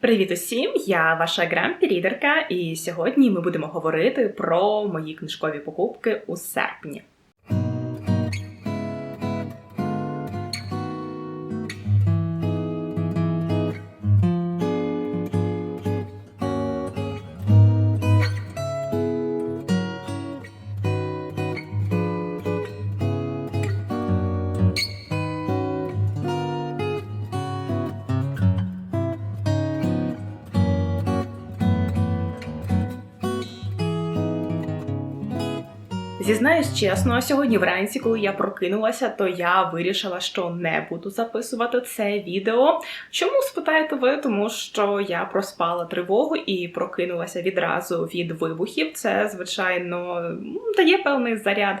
Привіт усім! Я ваша грампі-рідерка, і сьогодні ми будемо говорити про мої книжкові покупки у серпні. Зізнаюсь чесно, сьогодні вранці, коли я прокинулася, то я вирішила, що не буду записувати це відео. Чому спитаєте ви? Тому що я проспала тривогу і прокинулася відразу від вибухів. Це, звичайно, дає певний заряд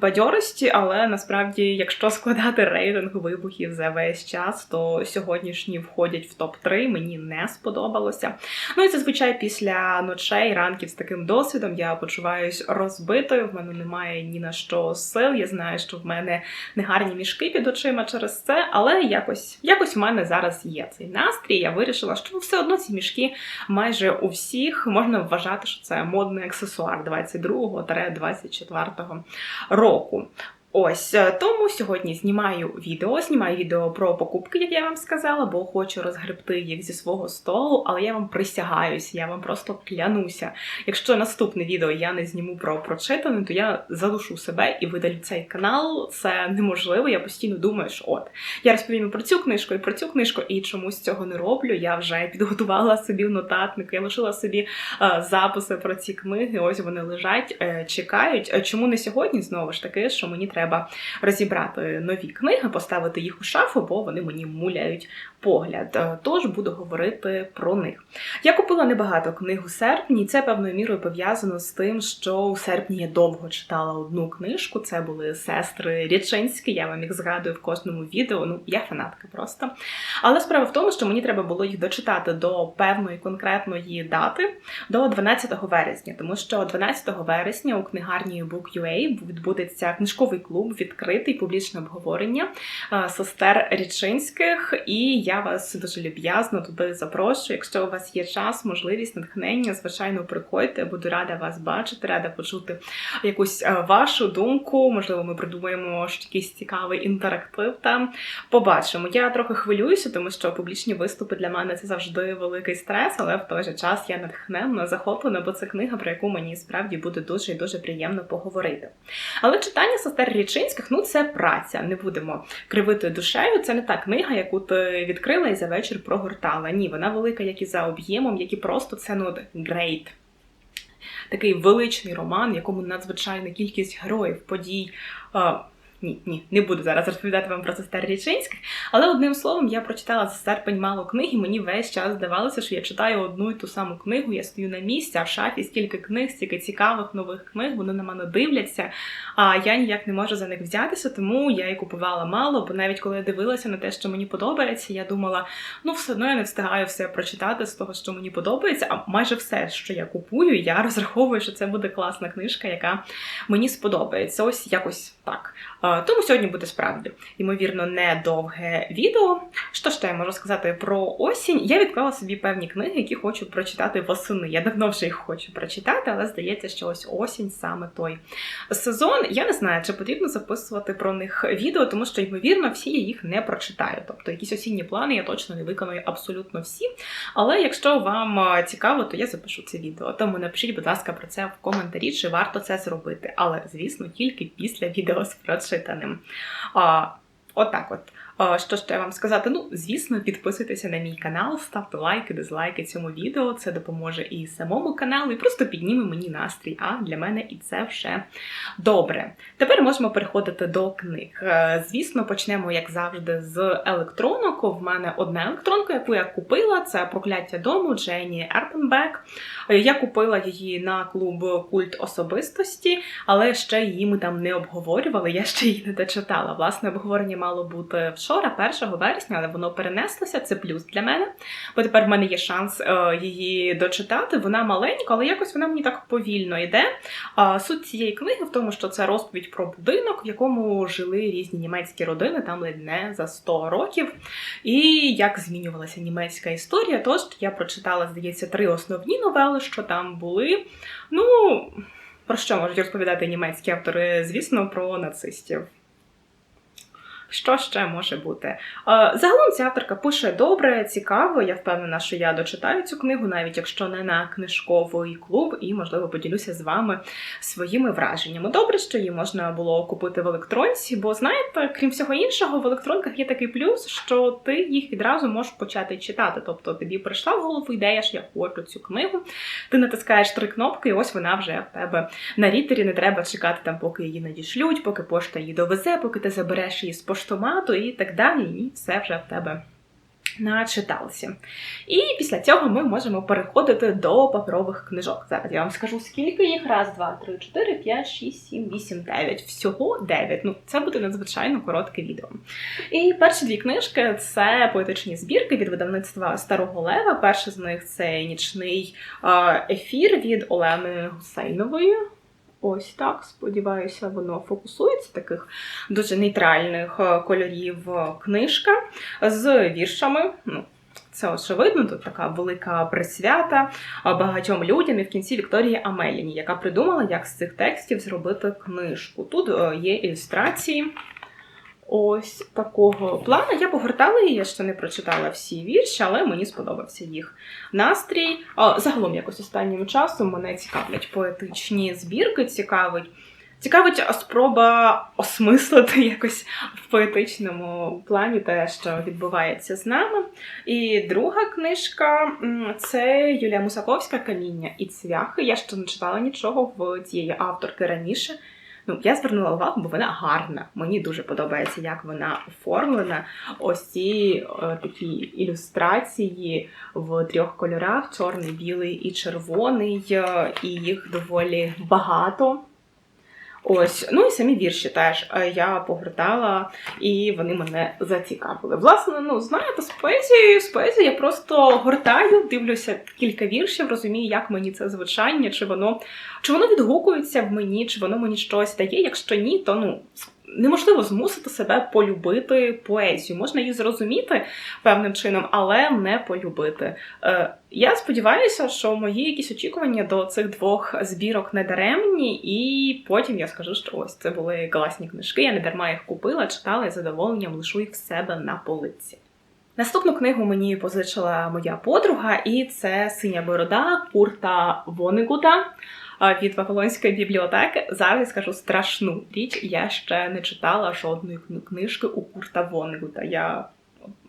бадьорості, але насправді, якщо складати рейтинг вибухів за весь час, то сьогоднішні входять в топ-3. Мені не сподобалося. Ну і зазвичай після ночей, ранків з таким досвідом я почуваюсь розбитою. В мене немає ні на що сил. Я знаю, що в мене негарні мішки під очима через це, але якось якось в мене зараз є цей настрій. Я вирішила, що все одно ці мішки майже у всіх можна вважати, що це модний аксесуар 22-24 року. Ось е, тому сьогодні знімаю відео. Знімаю відео про покупки, як я вам сказала, бо хочу розгребти їх зі свого столу, але я вам присягаюся, я вам просто клянуся. Якщо наступне відео я не зніму про прочитане, то я залишу себе і видалю цей канал. Це неможливо. Я постійно думаю, що от я розповім про цю книжку і про цю книжку, і чомусь цього не роблю. Я вже підготувала собі в нотатник, я лишила собі е, записи про ці книги. Ось вони лежать, е, чекають. Е, чому не сьогодні? Знову ж таки, що мені треба треба розібрати нові книги, поставити їх у шафу, бо вони мені муляють погляд. Е, тож буду говорити про них. Я купила небагато книг у серпні, і це певною мірою пов'язано з тим, що у серпні я довго читала одну книжку. Це були сестри Річинські. Я вам їх згадую в кожному відео. Ну, я фанатка просто. Але справа в тому, що мені треба було їх дочитати до певної конкретної дати, до 12 вересня, тому що 12 вересня у книгарні Book.ua відбудеться книжковий клуб, відкритий публічне обговорення е, сестер Річинських. І я вас дуже люб'язно туди запрошую. Якщо у вас є час, можливість, натхнення, звичайно, приходьте. Буду рада вас бачити, рада почути якусь е, вашу думку. Можливо, ми придумаємо якийсь цікавий інтерактив. Там побачимо. Я трохи хвилююся, тому що публічні виступи для мене це завжди великий стрес, але в той же час я натхненна, захоплена, бо це книга, про яку мені справді буде дуже і дуже приємно поговорити. Але читання сестер Річинських ну це праця. Не будемо кривити душею. Це не та книга, яку ти відкрила і за вечір прогортала. Ні, вона велика, як і за об'ємом, як і просто це ну great. Такий величний роман, в якому надзвичайна кількість героїв, подій. Ні, ні, не буду зараз розповідати вам про сестер Річинських. Але одним словом, я прочитала за серпень мало книг, і мені весь час здавалося, що я читаю одну і ту саму книгу. Я стою на місці, а в шафі стільки книг, стільки цікавих нових книг, вони на мене дивляться. А я ніяк не можу за них взятися, тому я і купувала мало. Бо навіть коли я дивилася на те, що мені подобається, я думала, ну все одно я не встигаю все прочитати з того, що мені подобається. А майже все, що я купую, я розраховую, що це буде класна книжка, яка мені сподобається. Ось якось так. Тому сьогодні буде справді, ймовірно, не довге відео. Що ж я можу сказати про осінь? Я відклала собі певні книги, які хочу прочитати восени. Я давно вже їх хочу прочитати, але здається, що ось осінь саме той сезон. Я не знаю, чи потрібно записувати про них відео, тому що, ймовірно, всі я їх не прочитаю. Тобто якісь осінні плани я точно не виконую абсолютно всі. Але якщо вам цікаво, то я запишу це відео. Тому напишіть, будь ласка, про це в коментарі, чи варто це зробити. Але, звісно, тільки після відео з прочитаним. А, Отак от. Що ще вам сказати? Ну, звісно, підписуйтеся на мій канал, ставте лайки, дизлайки цьому відео. Це допоможе і самому каналу, і просто підніме мені настрій. А для мене і це вже добре. Тепер можемо переходити до книг. Е, звісно, почнемо, як завжди, з електронок. В мене одна електронка, яку я купила, це прокляття дому Джені Ерпенбек. Я купила її на клуб Культ особистості, але ще її ми там не обговорювали. Я ще її не дочитала. Власне, обговорення мало бути в вчора, 1 вересня, але воно перенеслося. Це плюс для мене. Бо тепер в мене є шанс е, її дочитати. Вона маленька, але якось вона мені так повільно йде. Суть цієї книги в тому, що це розповідь про будинок, в якому жили різні німецькі родини, там ледь не за 100 років. І як змінювалася німецька історія. Тож я прочитала, здається, три основні новели, що там були. Ну, про що можуть розповідати німецькі автори? Звісно, про нацистів. Що ще може бути? Е, Загалом ця авторка пише добре, цікаво. Я впевнена, що я дочитаю цю книгу, навіть якщо не на книжковий клуб, і можливо поділюся з вами своїми враженнями. Добре, що її можна було купити в електронці, бо знаєте, крім всього іншого, в електронках є такий плюс, що ти їх відразу можеш почати читати. Тобто тобі прийшла в голову ідея, що я хочу цю книгу. Ти натискаєш три кнопки, і ось вона вже в тебе на рітері. Не треба чекати там, поки її надішлють, поки пошта її довезе, поки ти забереш її з поштомату і так далі. І все вже в тебе начиталося. І після цього ми можемо переходити до паперових книжок. Зараз я вам скажу, скільки їх. Раз, два, три, чотири, п'ять, шість, сім, вісім, дев'ять. Всього дев'ять. Ну, це буде надзвичайно коротке відео. І перші дві книжки це поетичні збірки від видавництва Старого Лева. Перша з них це нічний ефір від Олени Гусейнової. Ось так, сподіваюся, воно фокусується таких дуже нейтральних е, кольорів е, книжка з віршами. Ну, це очевидно, тут така велика присвята е, багатьом людям і в кінці Вікторії Амеліні, яка придумала, як з цих текстів зробити книжку. Тут є ілюстрації. Ось такого плану. Я погортала її, я ще не прочитала всі вірші, але мені сподобався їх настрій. А, загалом, якось останнім часом мене цікавлять поетичні збірки, цікавить. Цікавить спроба осмислити якось в поетичному плані те, що відбувається з нами. І друга книжка це Юлія Мусаковська Каміння і цвяхи. Я ще не читала нічого в цієї авторки раніше. Ну, я звернула увагу, бо вона гарна. Мені дуже подобається, як вона оформлена. Ось ці е, такі ілюстрації в трьох кольорах: чорний, білий і червоний, е, і їх доволі багато. Ось, ну і самі вірші теж е, я погортала, і вони мене зацікавили. Власне, ну знаєте, з поезією, з поезією я просто гортаю, дивлюся кілька віршів, розумію, як мені це звучання, чи воно чи воно відгукується в мені, чи воно мені щось дає. Якщо ні, то ну неможливо змусити себе полюбити поезію. Можна її зрозуміти певним чином, але не полюбити. Е, я сподіваюся, що мої якісь очікування до цих двох збірок не даремні, і потім я скажу, що ось це були класні книжки. Я не дарма їх купила, читала і задоволенням лишу їх в себе на полиці. Наступну книгу мені позичила моя подруга, і це Синя борода Курта Вонегута від Вавилонської бібліотеки. Зараз скажу страшну річ. Я ще не читала жодної книжки у Курта Вонгута. Я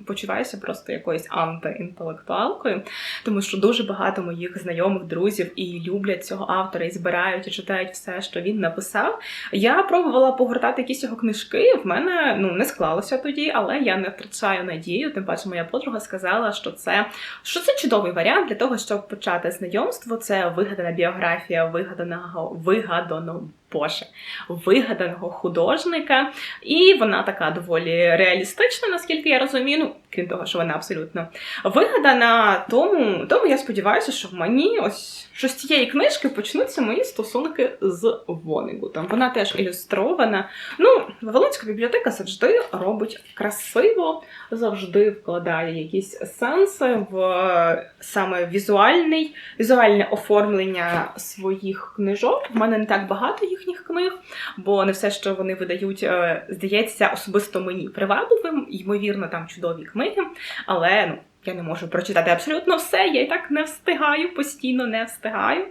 почуваюся просто якоюсь антиінтелектуалкою, тому що дуже багато моїх знайомих друзів і люблять цього автора, і збирають і читають все, що він написав. Я пробувала погортати якісь його книжки. В мене ну не склалося тоді, але я не втрачаю надію. Тим паче, моя подруга сказала, що це що це чудовий варіант для того, щоб почати знайомство. Це вигадана біографія вигаданого вигаданого Боже, вигаданого художника, і вона така доволі реалістична, наскільки я розумію. Ну, крім того, що вона абсолютно вигадана. Тому тому я сподіваюся, що в мені ось що з цієї книжки почнуться мої стосунки з Вонегутом. Вона теж ілюстрована. Ну, Вавилонська бібліотека завжди робить красиво, завжди вкладає якісь сенси в саме візуальний, візуальне оформлення своїх книжок. У мене не так багато їхніх книг, бо не все, що вони видають, е, здається особисто мені привабливим. Ймовірно, там чудові книги, але ну. Я не можу прочитати абсолютно все, я і так не встигаю, постійно не встигаю.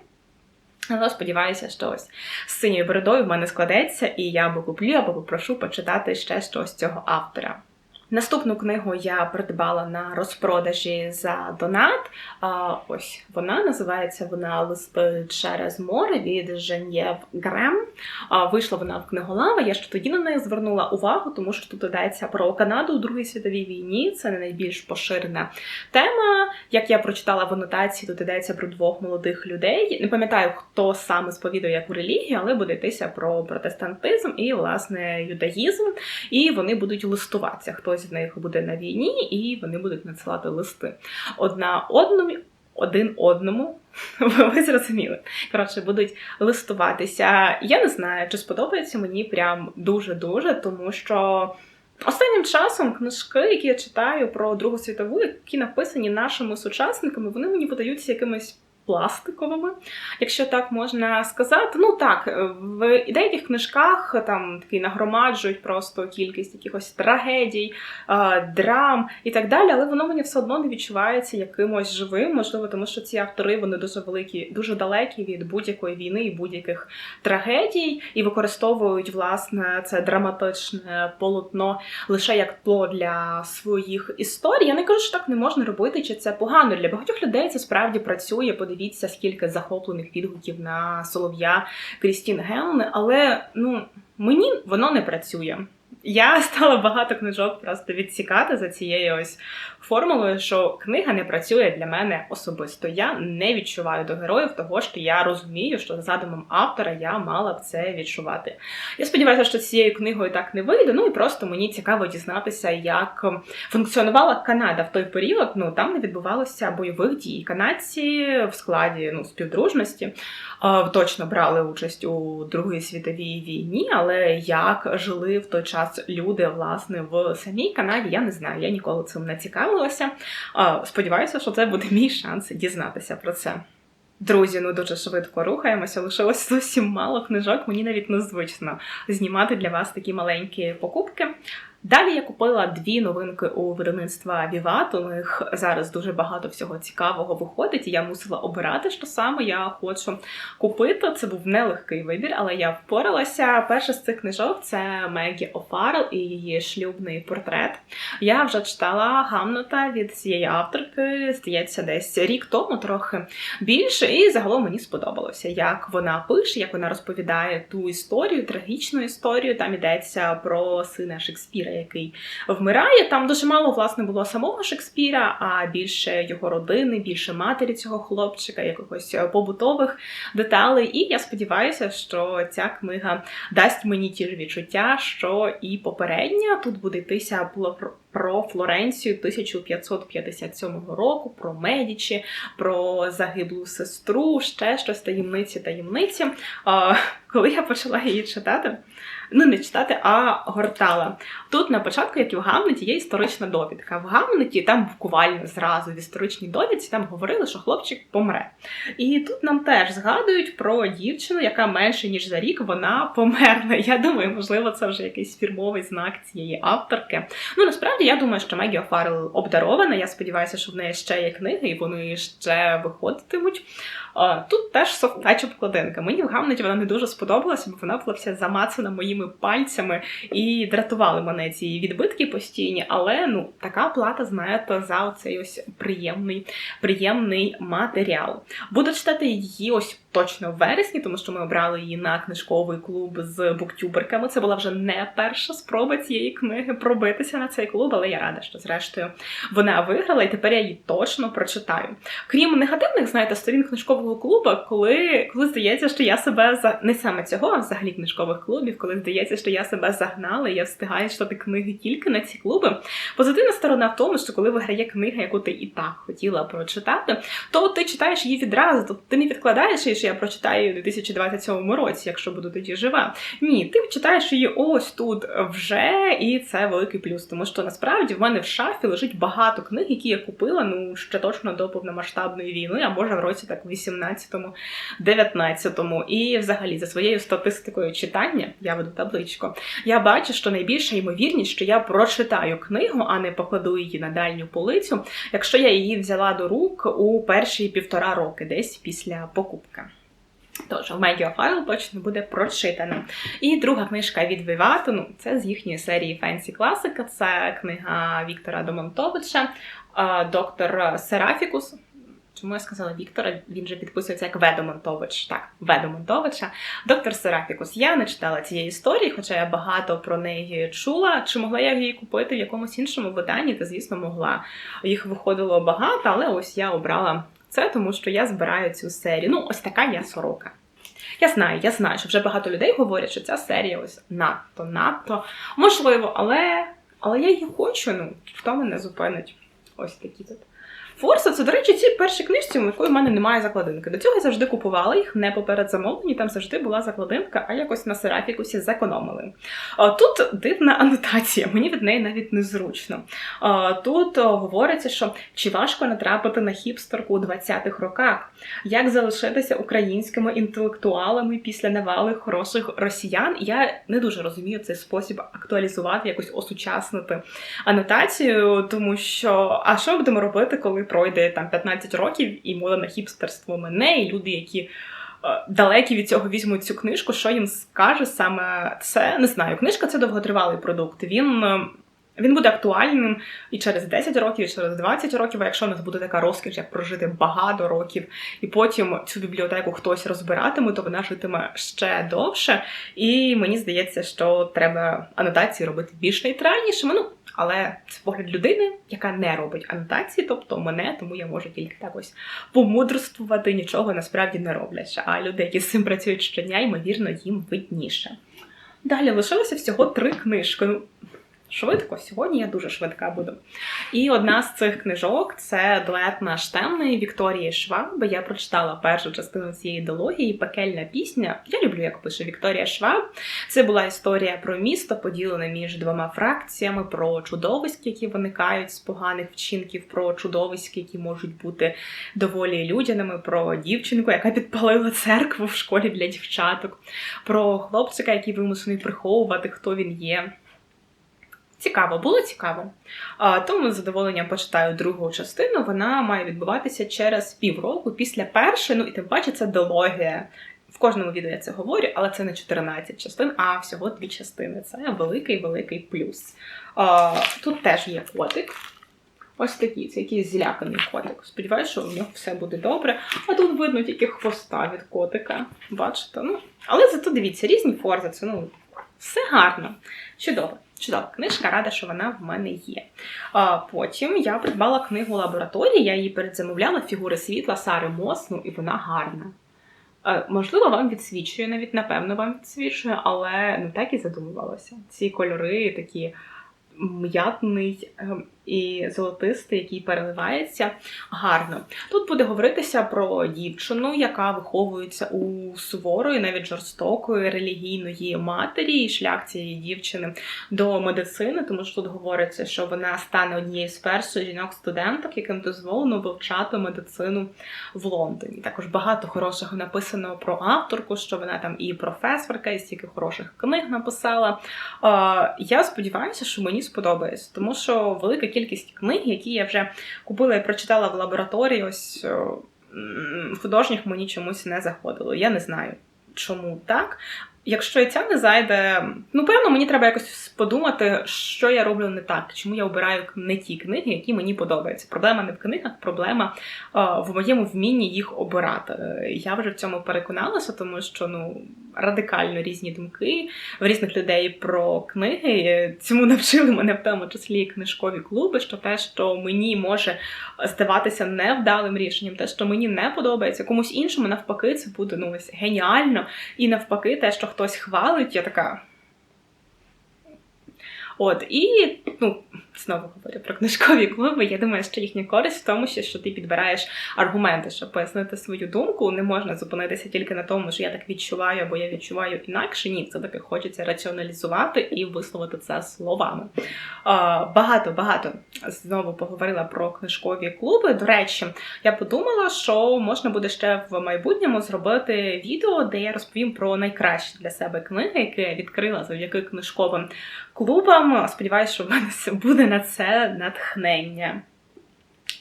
Але сподіваюся, що ось з синьою бородою в мене складеться, і я або куплю, або попрошу почитати ще щось цього автора. Наступну книгу я придбала на розпродажі за донат. Ось вона називається вона Листи через море від Женєв Грем. Вийшла вона в книголава. Я ще тоді на неї звернула увагу, тому що тут йдеться про Канаду у Другій світовій війні. Це не найбільш поширена тема. Як я прочитала в анотації, тут йдеться про двох молодих людей. Не пам'ятаю, хто саме сповідує яку релігію, але буде йтися про протестантизм і власне юдаїзм. І вони будуть листуватися. Хтось з них буде на війні, і вони будуть надсилати листи одна одному. Один одному, ви зрозуміли. Коротше, будуть листуватися. Я не знаю, чи сподобається мені прям дуже-дуже, тому що останнім часом книжки, які я читаю про Другу світову, які написані нашими сучасниками, вони мені видаються якимись пластиковими, якщо так можна сказати. Ну так, в деяких книжках там такі нагромаджують просто кількість якихось трагедій, драм і так далі, але воно мені все одно не відчувається якимось живим, можливо, тому що ці автори вони дуже великі, дуже далекі від будь-якої війни і будь-яких трагедій, і використовують власне це драматичне полотно лише як тло для своїх історій. Я не кажу, що так не можна робити, чи це погано для багатьох людей. Це справді працює подивіться, скільки захоплених відгуків на солов'я Крістін Гелн, але ну мені воно не працює. Я стала багато книжок просто відсікати за цією ось формулою, що книга не працює для мене особисто. Я не відчуваю до героїв того, що я розумію, що за задумом автора я мала б це відчувати. Я сподіваюся, що цією книгою так не вийде. Ну і просто мені цікаво дізнатися, як функціонувала Канада в той період. Ну там не відбувалося бойових дій. Канадці в складі ну співдружності точно брали участь у Другій світовій війні, але як жили в той час люди власне в самій Канаді, я не знаю. Я ніколи цим не цікавилася. Сподіваюся, що це буде мій шанс дізнатися про це. Друзі, ну дуже швидко рухаємося. Лишилось зовсім мало книжок. Мені навіть незвично знімати для вас такі маленькі покупки. Далі я купила дві новинки у видавництва Віват. У них зараз дуже багато всього цікавого виходить, і я мусила обирати, що саме я хочу купити. Це був нелегкий вибір, але я впоралася. Перша з цих книжок це Мегі О'Фаррелл і її шлюбний портрет. Я вже читала Гамнута від цієї авторки, здається, десь рік тому, трохи більше, і загалом мені сподобалося, як вона пише, як вона розповідає ту історію, трагічну історію. Там йдеться про сина Шекспіра який вмирає. Там дуже мало власне було самого Шекспіра, а більше його родини, більше матері цього хлопчика, якихось е, побутових деталей. І я сподіваюся, що ця книга дасть мені ті ж відчуття, що і попередня. Тут буде йтися про Флоренцію 1557 року, про Медічі, про загиблу сестру, ще щось таємниці таємниці. Коли я почала її читати, ну не читати, а гортала. Тут на початку, як і в Гамлеті, є історична довідка. В Гамлеті там буквально зразу в історичній довідці там говорили, що хлопчик помре. І тут нам теж згадують про дівчину, яка менше ніж за рік вона померла. Я думаю, можливо, це вже якийсь фірмовий знак цієї авторки. Ну насправді я думаю, що Мегі О'Фаррелл обдарована. Я сподіваюся, що в неї ще є книги, і вони ще виходитимуть. Тут теж софтач обкладинка. Мені в Гамлеті вона не дуже сподобалася, бо вона була вся замацана моїми пальцями і дратували мене ці відбитки постійні. Але ну така плата, знаєте, за оцей ось приємний, приємний матеріал. Буду читати її ось точно в вересні, тому що ми обрали її на книжковий клуб з буктюберками. Це була вже не перша спроба цієї книги пробитися на цей клуб, але я рада, що зрештою вона виграла, і тепер я її точно прочитаю. Крім негативних, знаєте, сторін книжкового клубу, коли коли здається, що я себе за не саме цього, а взагалі книжкових клубів, коли здається, що я себе загнала, я встигаю читати книги тільки на ці клуби. Позитивна сторона в тому, що коли виграє книга, яку ти і так хотіла прочитати, то ти читаєш її відразу, тобто ти не відкладаєш її що я прочитаю у 2027 році, якщо буду тоді жива. Ні, ти читаєш її ось тут вже, і це великий плюс. Тому що насправді в мене в шафі лежить багато книг, які я купила ну ще точно до повномасштабної війни, а може в році так 18-му, 19-му. І взагалі за своєю статистикою читання я веду табличку. Я бачу, що найбільша ймовірність, що я прочитаю книгу, а не покладу її на дальню полицю, якщо я її взяла до рук у перші півтора роки, десь після покупки. Тож, в медіафайл точно буде прочитано. І друга книжка від Вівату, ну, це з їхньої серії Фенсі Класика. Це книга Віктора Домонтовича, доктор Серафікус. Чому я сказала Віктора? Він же підписується як Ведомонтович. Так, Ведомонтовича. Доктор Серафікус. Я не читала цієї історії, хоча я багато про неї чула. Чи могла я її купити в якомусь іншому виданні? Та, звісно, могла. Їх виходило багато, але ось я обрала це тому, що я збираю цю серію. Ну, ось така я сорока. Я знаю, я знаю, що вже багато людей говорять, що ця серія ось надто, надто можливо, але Але я її хочу, ну хто мене зупинить? Ось такі тут. Форса, це, до речі, ці перші книжці, у якої в мене немає закладинки. До цього я завжди купувала їх не поперед замовлені, там завжди була закладинка, а якось на серафікусі зекономили. Тут дивна анотація, мені від неї навіть незручно. Тут говориться, що чи важко натрапити на хіпстерку у 20-х роках, як залишитися українськими інтелектуалами після навали хороших росіян. Я не дуже розумію цей спосіб актуалізувати, якось осучаснити анотацію, тому що а що ми будемо робити, коли пройде там 15 років і мода на хіпстерство мене, і люди, які е, далекі від цього візьмуть цю книжку, що їм скаже саме це? Не знаю. Книжка це довготривалий продукт. Він. е, Він буде актуальним і через 10 років, і через 20 років, а якщо у нас буде така розкіш, як прожити багато років, і потім цю бібліотеку хтось розбиратиме, то вона житиме ще довше. І мені здається, що треба анотації робити більш нейтральнішими. Ну, але це погляд людини, яка не робить анотації, тобто мене, тому я можу тільки так ось помудрствувати, нічого насправді не роблячи. А люди, які з цим працюють щодня, ймовірно, їм видніше. Далі лишилося всього три книжки. Швидко, сьогодні я дуже швидка буду. І одна з цих книжок це дует наш темний Вікторії Шваб. Я прочитала першу частину цієї ідеології Пекельна пісня. Я люблю, як пише Вікторія Шваб. Це була історія про місто, поділене між двома фракціями, про чудовиськ, які виникають з поганих вчинків, про чудовиськ, які можуть бути доволі людяними, про дівчинку, яка підпалила церкву в школі для дівчаток, про хлопчика, який вимушений приховувати, хто він є. Цікаво, було цікаво. Тому з задоволенням почитаю другу частину. Вона має відбуватися через півроку після першої. Ну і тим паче це дологія. В кожному відео я це говорю, але це не 14 частин, а всього дві частини. Це великий великий плюс. Тут теж є котик. Ось такий, це якийсь зляканий котик. Сподіваюся, що у нього все буде добре. А тут видно тільки хвоста від котика. Бачите? Ну, але зато дивіться, різні форзи. Це ну все гарно. Чудово. Чудова книжка, рада, що вона в мене є. А, потім я придбала книгу лабораторії, я її передзамовляла фігури світла Сари Мосну, і вона гарна. А, можливо, вам відсвічує, навіть напевно вам відсвічує, але не так і задумувалася. Ці кольори такі м'ятний ем, і золотистий, який переливається гарно. Тут буде говоритися про дівчину, яка виховується у суворої, навіть жорстокої релігійної матері, і шлях цієї дівчини до медицини, тому що тут говориться, що вона стане однією з перших жінок-студенток, яким дозволено вивчати медицину в Лондоні. Також багато хорошого написано про авторку, що вона там і професорка, і стільки хороших книг написала. Я сподіваюся, що мені сподобається, тому що велика кількість книг, які я вже купила і прочитала в лабораторії, ось е, художніх мені чомусь не заходило. Я не знаю, чому так. Якщо ця не зайде, ну певно, мені треба якось подумати, що я роблю не так, чому я обираю не ті книги, які мені подобаються. Проблема не в книгах, проблема в моєму вмінні їх обирати. Я вже в цьому переконалася, тому що ну радикально різні думки в різних людей про книги. Цьому навчили мене в тому числі книжкові клуби, що те, що мені може здаватися невдалим рішенням, те, що мені не подобається, комусь іншому навпаки, це буде ну ось геніально. І навпаки, те, що хтось хвалить, я така. От, і ну, знову говорю про книжкові клуби. Я думаю, що їхня користь в тому, що, ти підбираєш аргументи, щоб пояснити свою думку. Не можна зупинитися тільки на тому, що я так відчуваю, або я відчуваю інакше. Ні, це таки хочеться раціоналізувати і висловити це словами. Багато багато знову поговорила про книжкові клуби. До речі, я подумала, що можна буде ще в майбутньому зробити відео, де я розповім про найкращі для себе книги, які я відкрила завдяки книжковим клубам. Сподіваюсь, що в мене буде на це натхнення.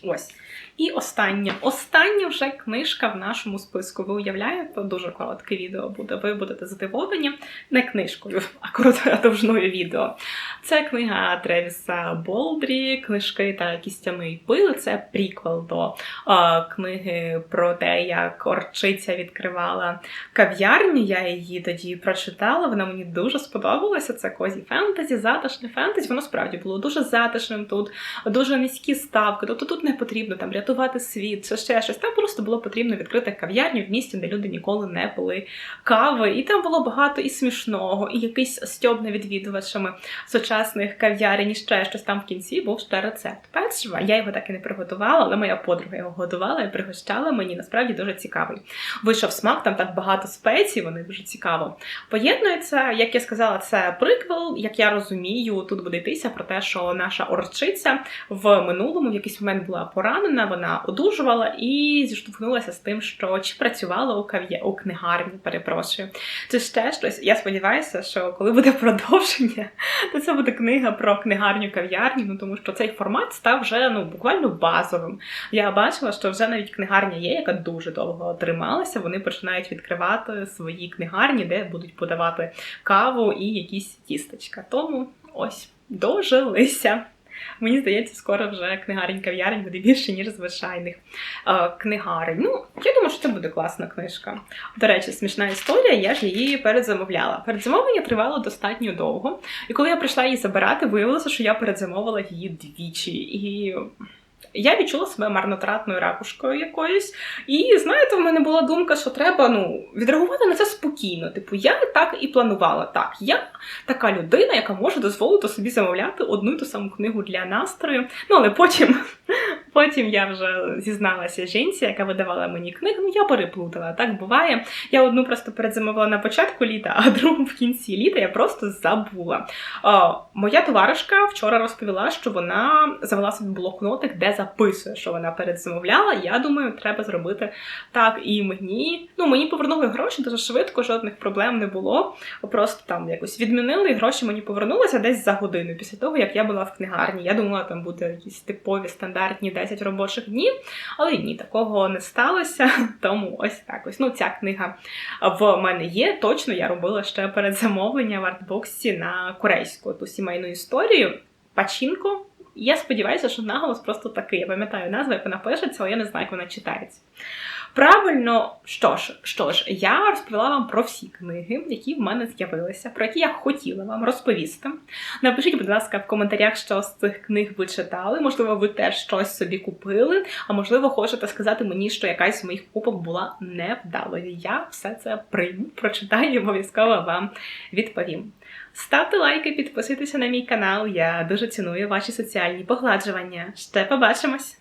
Ось. І останнє. Остання вже книжка в нашому списку. Ви уявляєте, дуже коротке відео буде. Ви будете здивовані не книжкою, а короткою довжною відео. Це книга Тревіса Болдрі, книжки та кістяний пил. Це приквел до е, книги про те, як Орчиця відкривала кав'ярню. Я її тоді прочитала. Вона мені дуже сподобалася. Це козі фентезі, затишне фентезі. Воно справді було дуже затишним тут, дуже низькі ставки. Тобто тут не потрібно там рятувати врятувати світ, чи ще щось. Там просто було потрібно відкрити кав'ярню в місті, де люди ніколи не пили кави. І там було багато і смішного, і якийсь стьоб відвідувачами сучасних кав'ярень, і ще щось там в кінці був ще рецепт. Печива. Я його так і не приготувала, але моя подруга його готувала і пригощала. Мені насправді дуже цікавий. Вийшов смак, там так багато спецій, вони дуже цікаво поєднуються. Як я сказала, це приквел. Як я розумію, тут буде йтися про те, що наша орчиця в минулому в якийсь момент була поранена, вона одужувала і зіштовхнулася з тим, що чи працювала у кав'є у книгарні, перепрошую. Чи ще щось. Я сподіваюся, що коли буде продовження, то це буде книга про книгарню кав'ярню, ну тому що цей формат став вже ну буквально базовим. Я бачила, що вже навіть книгарня є, яка дуже довго трималася. Вони починають відкривати свої книгарні, де будуть подавати каву і якісь тістечка. Тому ось дожилися. Мені здається, скоро вже книгарень кав'ярень буде більше, ніж звичайних е, книгарень. Ну, я думаю, що це буде класна книжка. До речі, смішна історія, я ж її передзамовляла. Передзамовлення тривало достатньо довго. І коли я прийшла її забирати, виявилося, що я передзамовила її двічі. І я відчула себе марнотратною ракушкою якоюсь. І знаєте, в мене була думка, що треба ну, відреагувати на це спокійно. Типу, я так і планувала. Так, я така людина, яка може дозволити собі замовляти одну і ту саму книгу для настрою. Ну, але потім. Потім я вже зізналася жінці, яка видавала мені книгу. Ну, я переплутала, так буває. Я одну просто передзамовила на початку літа, а другу в кінці літа я просто забула. О, моя товаришка вчора розповіла, що вона завела собі блокнотик, де записує, що вона передзамовляла. Я думаю, треба зробити так і мені. Ну, мені повернули гроші дуже швидко, жодних проблем не було. Просто там якось відмінили, і гроші мені повернулися десь за годину після того, як я була в книгарні. Я думала, там буде якісь типові стандартні 10 робочих днів, але ні, такого не сталося. Тому ось так ось. Ну, ця книга в мене є. Точно я робила ще передзамовлення в артбоксі на корейську ту сімейну історію. Пачінко. Я сподіваюся, що наголос просто такий. Я пам'ятаю назву, як вона пишеться, але я не знаю, як вона читається. Правильно, що ж, що ж, я розповіла вам про всі книги, які в мене з'явилися, про які я хотіла вам розповісти. Напишіть, будь ласка, в коментарях, що з цих книг ви читали. Можливо, ви теж щось собі купили, а можливо, хочете сказати мені, що якась з моїх покупок була невдалою. Я все це прийму, прочитаю і обов'язково вам відповім. Ставте лайки, підписуйтеся на мій канал. Я дуже ціную ваші соціальні погладжування. Ще побачимось!